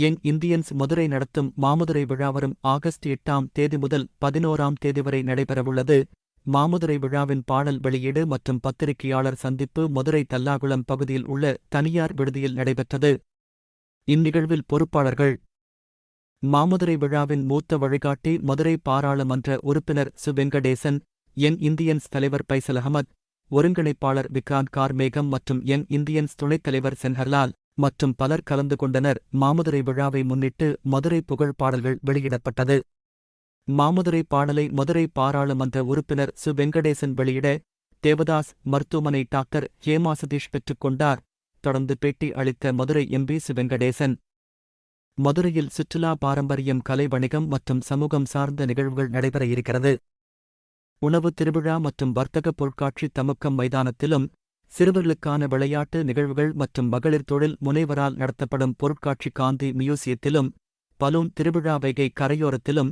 Young Indians Madurai நடத்தும் மாமதுரை விழா வரும் ஆகஸ்ட் எட்டாம் தேதி முதல் பதினோராம் தேதி வரை நடைபெறவுள்ளது. மாமதுரை விழாவின் பாடல் வெளியீடு மற்றும் பத்திரிகையாளர் சந்திப்பு மதுரை தல்லாகுளம் பகுதியில் உள்ள தனியார் விடுதியில் நடைபெற்றது. இந்நிகழ்வில் பொறுப்பாளர்கள் மாமதுரை விழாவின் மூத்த வழிகாட்டி மதுரை பாராளுமன்ற உறுப்பினர் சு. வெங்கடேசன் யங் இந்தியன்ஸ் தலைவர் பைசல் அகமத் ஒருங்கிணைப்பாளர் விக்ராந்த் கார்மேகம் மற்றும் யங் இந்தியன்ஸ் துணைத் தலைவர் சென்ஹர்லால் மற்றும் பலர் கலந்து கொண்டனர். மாமதுரை விழாவை முன்னிட்டு மதுரை புகழ் பாடல்கள் வெளியிடப்பட்டது. மாமதுரை பாடலை மதுரை பாராளுமன்ற உறுப்பினர் சு. வெங்கடேசன் வெளியிட தேவதாஸ் மருத்துவமனை டாக்டர் ஹேமா சதீஷ் பெற்றுக்கொண்டார் தொடர்ந்து பேட்டி அளித்த மதுரை எம்பி சு. வெங்கடேசன். மதுரையில் சுற்றுலா பாரம்பரியம் கலை வணிகம் மற்றும் சமூகம் சார்ந்த நிகழ்வுகள் நடைபெற இருக்கிறது. உணவு திருவிழா மற்றும் வர்த்தக பொருட்காட்சி தமுக்கம் மைதானத்திலும் சிறுவர்களுக்கான விளையாட்டு நிகழ்வுகள் மற்றும் மகளிர் தொழில் முனைவரால் நடத்தப்படும் பொருட்காட்சி காந்தி மியூசியத்திலும் பலூன் திருவிழா வைகை கரையோரத்திலும்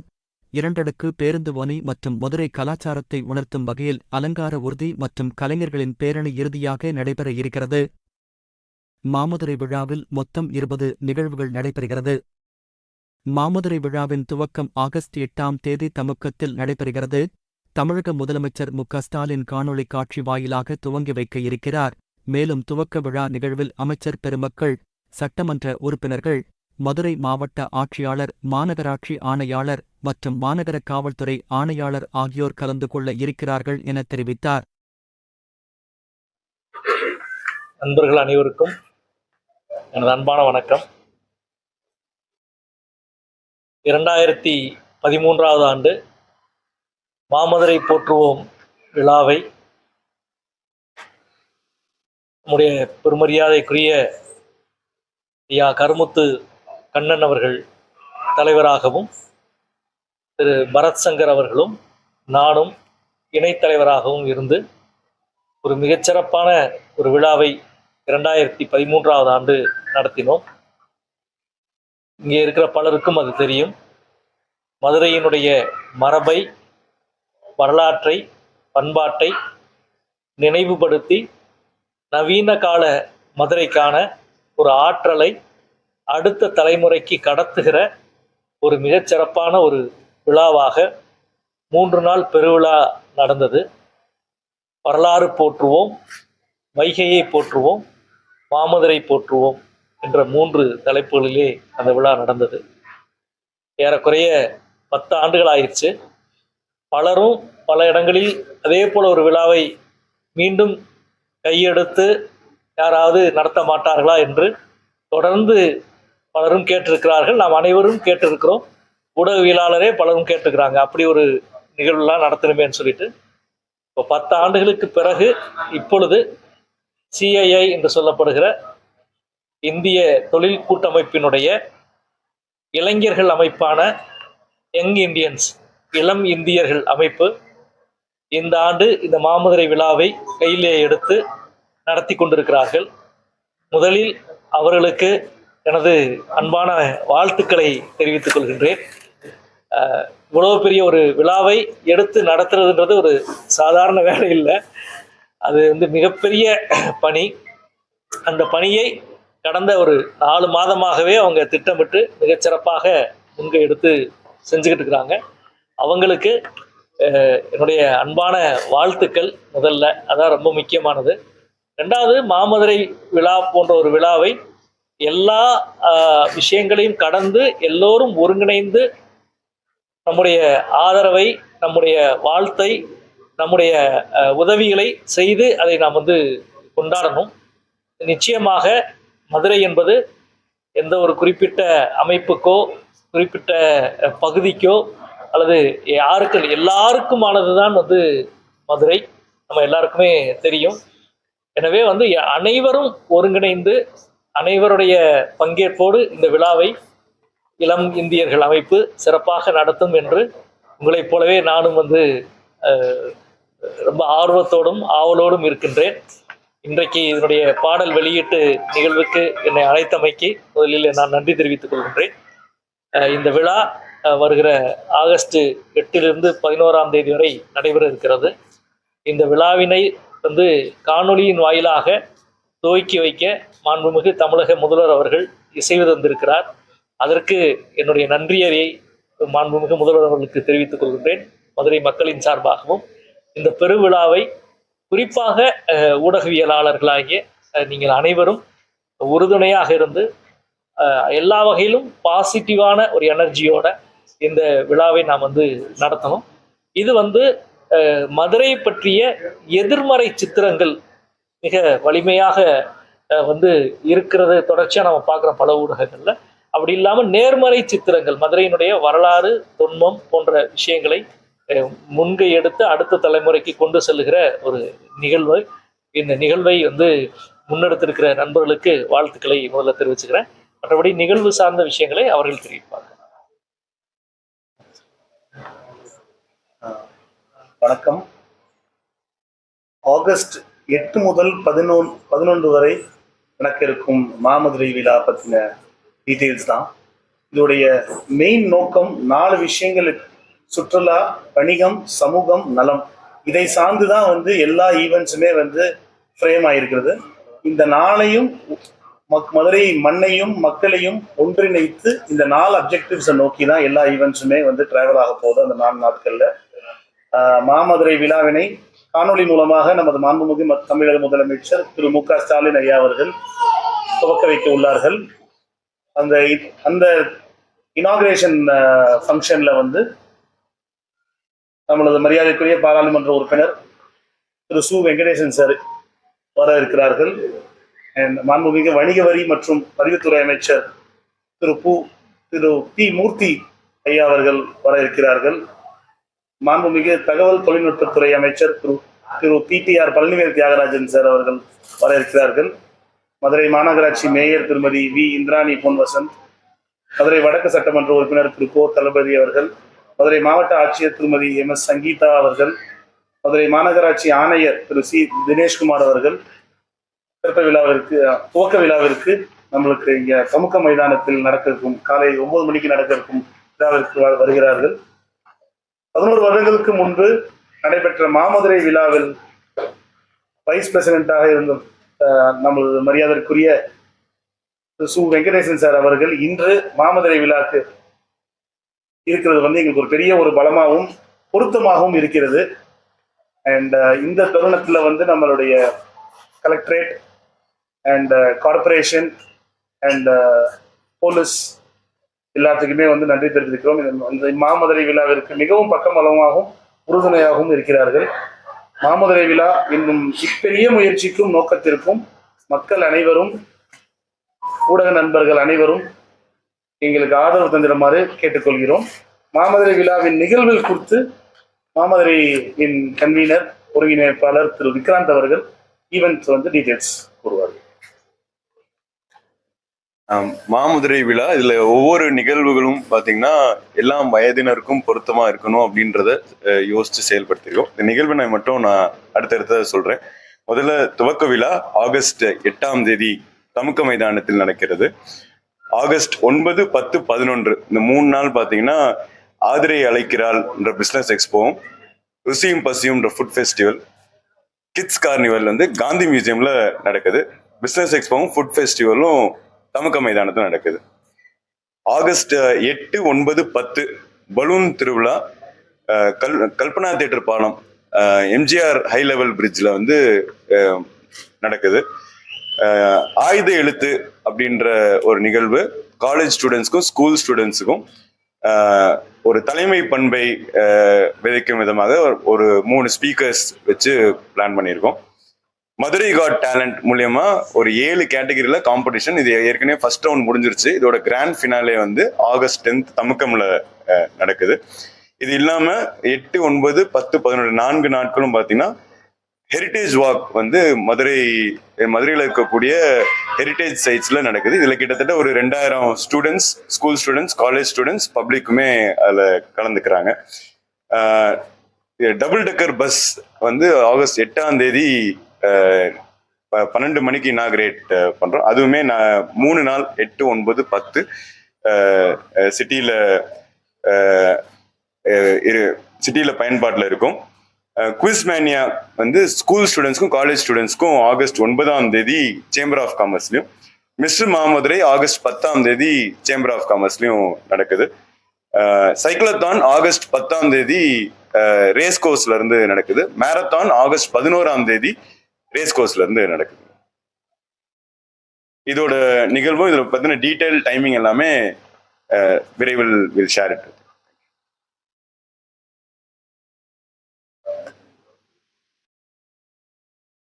இரண்டடுக்கு பேருந்து ஒனி மற்றும் மதுரை கலாச்சாரத்தை உணர்த்தும் வகையில் அலங்கார உறுதி மற்றும் கலைஞர்களின் பேரணி இறுதியாக நடைபெற இருக்கிறது. மாமதுரை விழாவில் மொத்தம் இருபது நிகழ்வுகள் நடைபெறுகிறது. மாமதுரை விழாவின் துவக்கம் ஆகஸ்ட் எட்டாம் தேதி தமுக்கத்தில் நடைபெறுகிறது. தமிழக முதலமைச்சர் மு ஸ்டாலின் காணொளி காட்சி வாயிலாக துவங்கி வைக்க இருக்கிறார். மேலும் துவக்க விழா நிகழ்வில் அமைச்சர் பெருமக்கள் சட்டமன்ற உறுப்பினர்கள் மதுரை மாவட்ட ஆட்சியாளர் மாநகராட்சி ஆணையாளர் மற்றும் மாநகர காவல்துறை ஆணையாளர் ஆகியோர் கலந்து கொள்ள இருக்கிறார்கள் என தெரிவித்தார். நண்பர்கள் அனைவருக்கும் எனது அன்பான வணக்கம். இரண்டாயிரத்தி பதிமூன்றாவது ஆண்டு மாமதுரை போற்றுவோம் விழாவை. நம்முடைய பெருமரியாதைக்குரிய ஐயா கருமுத்து கண்ணன் அவர்கள் தலைவராகவும் திரு பரத் சங்கர் அவர்களும் நானும் இணைத்தலைவராகவும் இருந்து ஒரு மிகச்சிறப்பான ஒரு விழாவை இரண்டாயிரத்தி பதிமூன்றாவது ஆண்டு நடத்தினோம். இங்கே இருக்கிற பலருக்கும் அது தெரியும். மதுரையினுடைய மரபை வரலாற்றை பண்பாட்டை நினைவுபடுத்தி நவீன கால மதுரைக்கான ஒரு ஆற்றலை அடுத்த தலைமுறைக்கு கடத்துகிற ஒரு மிகச்சிறப்பான ஒரு விழாவாக மூன்று நாள் பெருவிழா நடந்தது. வரலாறு போற்றுவோம் வைகையை போற்றுவோம் மாமதுரை போற்றுவோம் என்ற மூன்று தலைப்புகளிலே அந்த விழா நடந்தது. ஏறக்குறைய பத்து ஆண்டுகள் ஆயிடுச்சு. பலரும் பல இடங்களில் அதே போல ஒரு விழாவை மீண்டும் கையெடுத்து யாராவது நடத்த மாட்டார்களா என்று தொடர்ந்து பலரும் கேட்டிருக்கிறார்கள். நாம் அனைவரும் கேட்டிருக்கிறோம். ஊடகவியலாளரே பலரும் கேட்டிருக்கிறாங்க. அப்படி ஒரு நிகழ்வுலாம் நடத்தணுமேன்னு சொல்லிட்டு. இப்போ பத்து ஆண்டுகளுக்கு பிறகு இப்பொழுது சிஐஐ என்று சொல்லப்படுகிற இந்திய தொழில் கூட்டமைப்பினுடைய இளைஞர்கள் அமைப்பான யங் இந்தியன்ஸ் இளம் இந்தியர்கள் அமைப்பு இந்த ஆண்டு இந்த மாமதுரை விழாவை கையிலே எடுத்து நடத்தி கொண்டிருக்கிறார்கள். முதலில் அவர்களுக்கு எனது அன்பான வாழ்த்துக்களை தெரிவித்துக் கொள்கின்றேன். இவ்வளவு பெரிய ஒரு விழாவை எடுத்து நடத்துறதுன்றது ஒரு சாதாரண வேலை இல்லை. அது வந்து மிகப்பெரிய பணி. அந்த பணியை கடந்த ஒரு நாலு மாதமாகவே அவங்க திட்டமிட்டு மிகச்சிறப்பாக முன்கை எடுத்து செஞ்சுக்கிட்டு இருக்கிறாங்க. அவங்களுக்கு என்னுடைய அன்பான வாழ்த்துக்கள் முதல்ல. அதான் ரொம்ப முக்கியமானது. ரெண்டாவது மாமதுரை விழா போன்ற ஒரு விழாவை எல்லா விஷயங்களையும் கடந்து எல்லோரும் ஒருங்கிணைந்து நம்முடைய ஆதரவை நம்முடைய வாழ்த்தை நம்முடைய உதவிகளை செய்து அதை நாம் வந்து கொண்டாடணும். நிச்சயமாக மதுரை என்பது எந்த ஒரு குறிப்பிட்ட அமைப்புக்கோ குறிப்பிட்ட பகுதிக்கோ அல்லது யாருக்கு எல்லாருக்குமானது தான் வந்து மதுரை. நம்ம எல்லாருக்குமே தெரியும். எனவே வந்து அனைவரும் ஒருங்கிணைந்து அனைவருடைய பங்கேற்போடு இந்த விழாவை இளம் இந்தியர்கள் அமைப்பு சிறப்பாக நடத்தும் என்று உங்களைப் போலவே நானும் வந்து ரொம்ப ஆர்வத்தோடும் ஆவலோடும் இருக்கின்றேன். இன்றைக்கு இதனுடைய பாடல் வெளியீட்டு நிகழ்வுக்கு என்னை அழைத்தமைக்கு முதலில் நான் நன்றி தெரிவித்துக் கொள்கின்றேன். இந்த விழா வருகிற ஆகஸ்ட் எட்டிலிருந்து பதினோராம் தேதி வரை நடைபெற இருக்கிறது. இந்த விழாவினை வந்து காணொலியின் வாயிலாக துவக்கி வைக்க மாண்புமிகு தமிழக முதல்வர் அவர்கள் இசைவு தந்திருக்கிறார். அதற்கு என்னுடைய நன்றியறை மாண்புமிகு முதல்வர் அவர்களுக்கு தெரிவித்துக் கொள்கின்றேன். மதுரை மக்களின் சார்பாகவும் இந்த பெருவிழாவை குறிப்பாக ஊடகவியலாளர்களாகிய நீங்கள் அனைவரும் உறுதுணையாக இருந்து எல்லா வகையிலும் பாசிட்டிவான ஒரு எனர்ஜியோட இந்த விழாவை நாம் வந்து நடத்தணும். இது வந்து அஹ், மதுரை பற்றிய எதிர்மறை சித்திரங்கள் மிக வலிமையாக அஹ், வந்து இருக்கிறது. தொடர்ச்சியாக நம்ம பார்க்குற பல ஊடகங்கள்ல. அப்படி இல்லாமல் நேர்மறை சித்திரங்கள் மதுரையினுடைய வரலாறு தொன்மம் போன்ற விஷயங்களை அஹ், முன்கை எடுத்து அடுத்த தலைமுறைக்கு கொண்டு செல்லுகிற ஒரு நிகழ்வு. இந்த நிகழ்வை வந்து முன்னெடுத்திருக்கிற நண்பர்களுக்கு வாழ்த்துக்களை முதல்ல தெரிவிச்சுக்கிறேன். மற்றபடி நிகழ்வு சார்ந்த விஷயங்களை அவர்கள் தெரிவிப்பார்கள். வணக்கம். ஆகஸ்ட் எட்டு முதல் பதினொன்று பதினொன்று வரை நடக்க இருக்கும் மாமதுரை விழா பற்றின டீட்டெயில்ஸ் தான். இதோடைய மெயின் நோக்கம் நாலு விஷயங்கள் சுற்றுலா வணிகம் சமூகம் நலம். இதை சார்ந்து தான் வந்து எல்லா ஈவெண்ட்ஸுமே வந்து ஃப்ரேம் ஆயிருக்கிறது. இந்த நாளையும் மக் மதுரை மண்ணையும் மக்களையும் ஒன்றிணைத்து இந்த நாலு அப்ஜெக்டிவ்ஸை நோக்கி தான் எல்லா ஈவெண்ட்ஸுமே வந்து டிராவல் ஆக போகுது அந்த நாலு நாட்களில். மாமதுரை விழாவினை காணொளி மூலமாக நமது மாண்புமிகு தமிழக முதலமைச்சர் திரு மு க ஸ்டாலின் ஐயா அவர்கள் துவக்க வைக்க உள்ளார்கள். அந்த அந்த இனாகிரேஷன் ஃபங்க்ஷன்ல வந்து நம்மளது மரியாதைக்குரிய பாராளுமன்ற உறுப்பினர் திரு சு. வெங்கடேசன் சார் வர இருக்கிறார்கள். மாண்புமிகு வணிக வரி மற்றும் பதிவுத்துறை அமைச்சர் திரு பு திரு பி. மூர்த்தி ஐயா அவர்கள் வர இருக்கிறார்கள். மாண்புமிகு தகவல் தொழில்நுட்பத்துறை அமைச்சர் திரு திரு பிடிஆர் பழனிவேல் தியாகராஜன் சார் அவர்கள் வர இருக்கிறார்கள் மதுரை மாநகராட்சி மேயர் திருமதி வி இந்திராணி பொன்வசன் மதுரை வடக்கு சட்டமன்ற உறுப்பினர் திரு கோ தளபதி அவர்கள் மதுரை மாவட்ட ஆட்சியர் திருமதி எம் எஸ் சங்கீதா அவர்கள் மதுரை மாநகராட்சி ஆணையர் திரு சி தினேஷ்குமார் அவர்கள் திறப்பு விழாவிற்கு துவக்க விழாவிற்கு நம்மளுக்கு இங்க சமுக மைதானத்தில் நடக்க இருக்கும் காலை ஒன்பது மணிக்கு நடக்க இருக்கும் விழாவிற்கு வருகிறார்கள். பதினோரு வருடங்களுக்கு முன்பு நடைபெற்ற மாமதுரை விழாவில் வைஸ் பிரசிடென்ட்டாக இருந்த அஹ், நமது மரியாதைக்குரிய சு. வெங்கடேசன் சார் அவர்கள் இன்று மாமதுரை விழாக்கு இருக்கிறது வந்து எங்களுக்கு ஒரு பெரிய ஒரு பலமாகவும் பொருத்தமாகவும் இருக்கிறது. அண்ட் இந்த தருணத்தில் வந்து நம்மளுடைய collectorate and corporation and police எல்லாத்துக்குமே வந்து நன்றி தெரிவிக்கிறோம். இந்த- மாமதுரை விழாவிற்கு மிகவும் பக்கபலமாகவும் உறுதுணையாகவும் இருக்கிறார்கள். மாமதுரை விழா இன்னும் இப்பெரிய முயற்சிக்கும் நோக்கத்திற்கும் மக்கள் அனைவரும் ஊடக நண்பர்கள் அனைவரும் எங்களுக்கு ஆதரவு தந்திடுமாறு கேட்டுக்கொள்கிறோம். மாமதுரை விழாவின் நிகழ்வுகள் குறித்து மாமதுரையின் கன்வீனர் ஒருங்கிணைப்பாளர் திரு விக்ராந்த் அவர்கள் ஈவெண்ட் வந்து டீடைல்ஸ் கூறுவார். மாமுதிரை விழா இதுல ஒவ்வொரு நிகழ்வுகளும் பாத்தீங்கன்னா எல்லா வயதினருக்கும் பொருத்தமா இருக்கணும் அப்படின்றத யோசித்து யோசிச்சு செயல்படுத்திருக்கோம். இந்த நிகழ்வினை மட்டும் நான் அடுத்தடுத்த சொல்றேன். முதல்ல துவக்க விழா ஆகஸ்ட் எட்டாம் தேதி தமுக்க மைதானத்தில் நடக்கிறது. ஆகஸ்ட் ஒன்பது பத்து பதினொன்று இந்த மூணு நாள் பாத்தீங்கன்னா ஆதிரை அழைக்கிறாள்ன்ற பிஸ்னஸ் எக்ஸ்போவும் ருசியும் பசியும்ன்ற ஃபுட் ஃபெஸ்டிவல் கிட்ஸ் கார்னிவல் வந்து காந்தி மியூசியம்ல நடக்குது. பிஸ்னஸ் எக்ஸ்போவும் ஃபுட் ஃபெஸ்டிவலும் தமுக்க மைதானத்தில் நடக்குது. ஆகஸ்ட் எட்டு ஒன்பது பத்து பலூன் திருவிழா கல் கல்பனா தேட்டர் பாலம் எம்ஜிஆர் ஹை லெவல் பிரிட்ஜில் வந்து நடக்குது. ஆயுத எழுத்து அப்படின்ற ஒரு நிகழ்வு காலேஜ் ஸ்டூடெண்ட்ஸ்க்கும் ஸ்கூல் ஸ்டூடெண்ட்ஸுக்கும் ஒரு தலைமை பண்பை விதைக்கும் விதமாக ஒரு- ஒரு மூணு ஸ்பீக்கர்ஸ் வச்சு பிளான் பண்ணியிருக்கோம். மதுரை காட் டேலண்ட் மூலியமா ஒரு ஏழு கேட்டகரியில காம்படிஷன் இது ஏற்கனவே ஃபர்ஸ்ட் ரவுண்ட் முடிஞ்சிருச்சு. இதோட கிராண்ட் ஃபினாலே வந்து ஆகஸ்ட் டென்த் தமுக்கம்ல நடக்குது. இது இல்லாம எட்டு ஒன்பது பத்து பதினொன்று நான்கு நாட்களும் பாத்தீங்கன்னா ஹெரிட்டேஜ் வாக் வந்து மதுரை மதுரையில் இருக்கக்கூடிய ஹெரிட்டேஜ் சைட்ஸ்ல நடக்குது. இதுல கிட்டத்தட்ட ஒரு ரெண்டாயிரம் students school students college students பப்ளிக்குமே அதுல கலந்துக்கிறாங்க. டபுள் டெக்கர் பஸ் வந்து ஆகஸ்ட் எட்டாம் தேதி பன்னெண்டு மணிக்கு இனாகிரேட் பண்ணுறோம் அதுவுமே நான் மூணு நாள் எட்டு ஒன்பது பத்து சிட்டியில் இரு சிட்டியில் பயன்பாட்டில் இருக்கும். குவிஸ் மேனியா வந்து ஸ்கூல் ஸ்டூடெண்ட்ஸ்க்கும் காலேஜ் ஸ்டூடெண்ட்ஸ்க்கும் ஆகஸ்ட் ஒன்பதாம் தேதி சேம்பர் ஆஃப் காமர்ஸ்லையும் மிஸ்டர் மாமதுரை ஆகஸ்ட் பத்தாம் தேதி சேம்பர் ஆஃப் காமர்ஸ்லையும் நடக்குது. சைக்கிளத்தான் ஆகஸ்ட் பத்தாம் தேதி ரேஸ் கோர்ஸ்ல இருந்து நடக்குது. மேரத்தான் ஆகஸ்ட் பதினோராம் தேதி ரேஸ் கோர்ஸ்ல இருந்து நடக்குது. இதோட நிகழ்வும் இதோட பத்தின டீடைல் டைமிங் எல்லாமே விரைவில் வில் ஷேர் இட்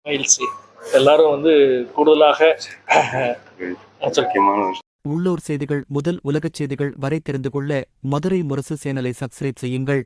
மகிழ்ச்சி எல்லாரும் வந்து கூடுதலாக. உள்ளூர் செய்திகள் முதல் உலகச் செய்திகள் வரை தெரிந்து கொள்ள மதுரை முரசு சேனலை சப்ஸ்கிரைப் செய்யுங்கள்.